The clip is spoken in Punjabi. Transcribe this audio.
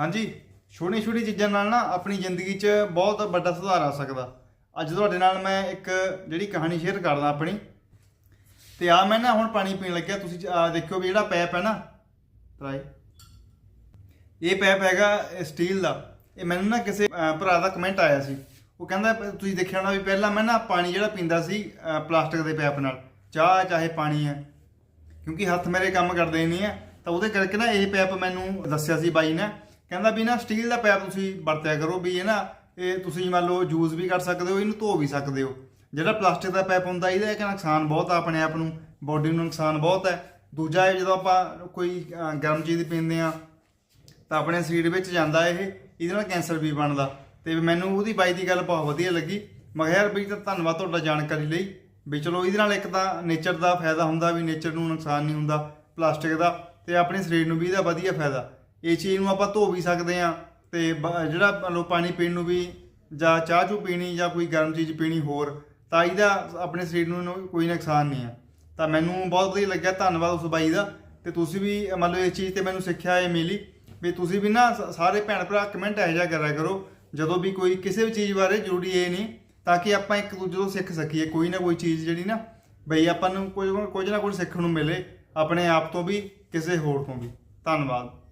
ਹਾਂਜੀ ਛੋਟੀ ਛੋਟੀ ਚੀਜ਼ਾਂ ਨਾਲ ਨਾ ਆਪਣੀ ਜ਼ਿੰਦਗੀ 'ਚ ਬਹੁਤ ਵੱਡਾ ਸੁਧਾਰ ਆ ਸਕਦਾ। ਅੱਜ ਤੁਹਾਡੇ ਨਾਲ ਮੈਂ ਇੱਕ ਜਿਹੜੀ ਕਹਾਣੀ ਸ਼ੇਅਰ ਕਰਦਾ ਆਪਣੀ। ਤੇ ਆ ਮੈਂ ਨਾ ਹੁਣ ਪਾਣੀ ਪੀਣ ਲੱਗਿਆ, ਤੁਸੀਂ ਆ ਦੇਖਿਓ ਵੀ ਜਿਹੜਾ ਪੈਪ ਹੈ ਨਾ ਟਰਾਈ ਇਹ ਪੈਪ ਹੈਗਾ ਸਟੀਲ ਦਾ। ਇਹ ਮੈਨੂੰ ਨਾ ਕਿਸੇ ਭਰਾ ਦਾ ਕਮੈਂਟ ਆਇਆ ਸੀ। ਉਹ ਕਹਿੰਦਾ ਤੁਸੀਂ ਦੇਖਿਆ ਹੋਣਾ ਵੀ ਪਹਿਲਾਂ ਮੈਂ ਨਾ ਪਾਣੀ ਜਿਹੜਾ ਪੀਂਦਾ ਸੀ ਪਲਾਸਟਿਕ ਦੇ ਪੈਪ ਨਾਲ। ਚਾਹ, ਚਾਹੇ ਪਾਣੀ ਹੈ। ਕਿਉਂਕਿ ਹੱਥ ਮੇਰੇ ਕੰਮ ਕਰਦੇ ਨਹੀਂ ਹੈ। ਤਾਂ ਉਹਦੇ ਕਰਕੇ ਨਾ ਇਹ ਪੈਪ ਮੈਨੂੰ ਦੱਸਿਆ ਸੀ ਬਾਈ ਨੇ। ਕਹਿੰਦਾ ਵੀ ਨਾ ਸਟੀਲ ਦਾ ਪੈਪ ਤੁਸੀਂ ਵਰਤਿਆ ਕਰੋ ਵੀ ਇਹ ਨਾ, ਇਹ ਤੁਸੀਂ ਮੰਨ ਲਓ ਯੂਜ਼ ਵੀ ਕਰ ਸਕਦੇ ਹੋ, ਇਹਨੂੰ ਧੋ ਵੀ ਸਕਦੇ ਹੋ। ਜਿਹੜਾ ਪਲਾਸਟਿਕ ਦਾ ਪੈਪ ਹੁੰਦਾ, ਇਹਦਾ ਇੱਕ ਨੁਕਸਾਨ ਬਹੁਤ ਆ ਆਪਣੇ ਆਪ ਨੂੰ ਬੋਡੀ ਨੂੰ ਨੁਕਸਾਨ ਬਹੁਤ ਹੈ। ਦੂਜਾ ਇਹ ਜਦੋਂ ਆਪਾਂ ਕੋਈ ਗਰਮ ਚੀਜ਼ ਪੀਂਦੇ ਆ ਤਾਂ ਆਪਣੇ ਸਰੀਰ ਵਿੱਚ ਜਾਂਦਾ ਇਹ, ਇਹਦੇ ਨਾਲ ਕੈਂਸਰ ਵੀ ਬਣਦਾ। ਤੇ ਮੈਨੂੰ ਉਹਦੀ ਬਾਈ ਦੀ ਗੱਲ ਬਹੁਤ ਵਧੀਆ ਲੱਗੀ। ਮੈਂ ਕਿਹਾ ਯਾਰ ਤਾਂ ਧੰਨਵਾਦ ਤੁਹਾਡਾ ਜਾਣਕਾਰੀ ਲਈ, ਵੀ ਚਲੋ ਇਹਦੇ ਨਾਲ ਇੱਕ ਤਾਂ ਨੇਚਰ ਦਾ ਫਾਇਦਾ ਹੁੰਦਾ ਵੀ ਨੇਚਰ ਨੂੰ ਨੁਕਸਾਨ ਨਹੀਂ ਹੁੰਦਾ ਪਲਾਸਟਿਕ ਦਾ, ਤੇ ਆਪਣੇ ਸਰੀਰ ਨੂੰ ਵੀ ਇਹਦਾ ਵਧੀਆ ਫਾਇਦਾ। ਇਹ ਚੀਜ਼ ਨੂੰ ਆਪਾਂ ਧੋ ਵੀ ਸਕਦੇ ਆ ਤੇ ਬ- ਜਿਹੜਾ ਮੰਨ ਪਾਣੀ ਪੀਣ ਨੂੰ ਵੀ ਜਾਂ ਚਾਹ ਚੂ ਪੀਣੀ ਜਾਂ ਕੋਈ ਗਰਮ ਚੀਜ਼ ਪੀਣੀ ਹੋਰ, ਤਾਂ ਇਹਦਾ ਆਪਣੇ ਸਰੀਰ ਨੂੰ ਕੋਈ ਨੁਕਸਾਨ ਨਹੀਂ ਹੈ। ਤਾਂ ਮੈਨੂੰ ਬਹੁਤ ਵਧੀਆ ਲੱਗਿਆ, ਧੰਨਵਾਦ ਉਸ ਬਾਈ ਦਾ। ਤੇ ਤੁਸੀਂ ਵੀ ਮੰਨ ਲਓ ਇਸ ਚੀਜ਼ ਤੇ ਮੈਨੂੰ ਸਿੱਖਿਆ ਇਹ ਮਿਲੀ ਵੀ ਤੁਸੀਂ ਵੀ ਨਾ ਸਾਰੇ ਭੈਣ ਭਰਾ ਕਮੈਂਟ ਇਹੋ ਜਿਹਾ ਕਰਿਆ ਕਰੋ, ਜਦੋਂ ਵੀ ਕੋਈ ਕਿਸੇ ਵੀ ਚੀਜ਼ ਬਾਰੇ ਜ਼ਰੂਰੀ ਇਹ ਨਹੀਂ, ਤਾਂ ਕਿ ਆਪਾਂ ਇੱਕ ਦੂਜੇ ਤੋਂ ਸਿੱਖ ਸਕੀਏ, ਕੋਈ ਨਾ ਕੋਈ ਚੀਜ਼ ਜਿਹੜੀ ਨਾ ਬਈ ਆਪਾਂ ਨੂੰ ਕੁਝ ਕੁਝ ਨਾ ਕੁਝ ਸਿੱਖਣ ਨੂੰ ਮਿਲੇ, ਆਪਣੇ ਆਪ ਤੋਂ ਵੀ, ਕਿਸੇ ਹੋਰ ਤੋਂ ਵੀ। ਧੰਨਵਾਦ।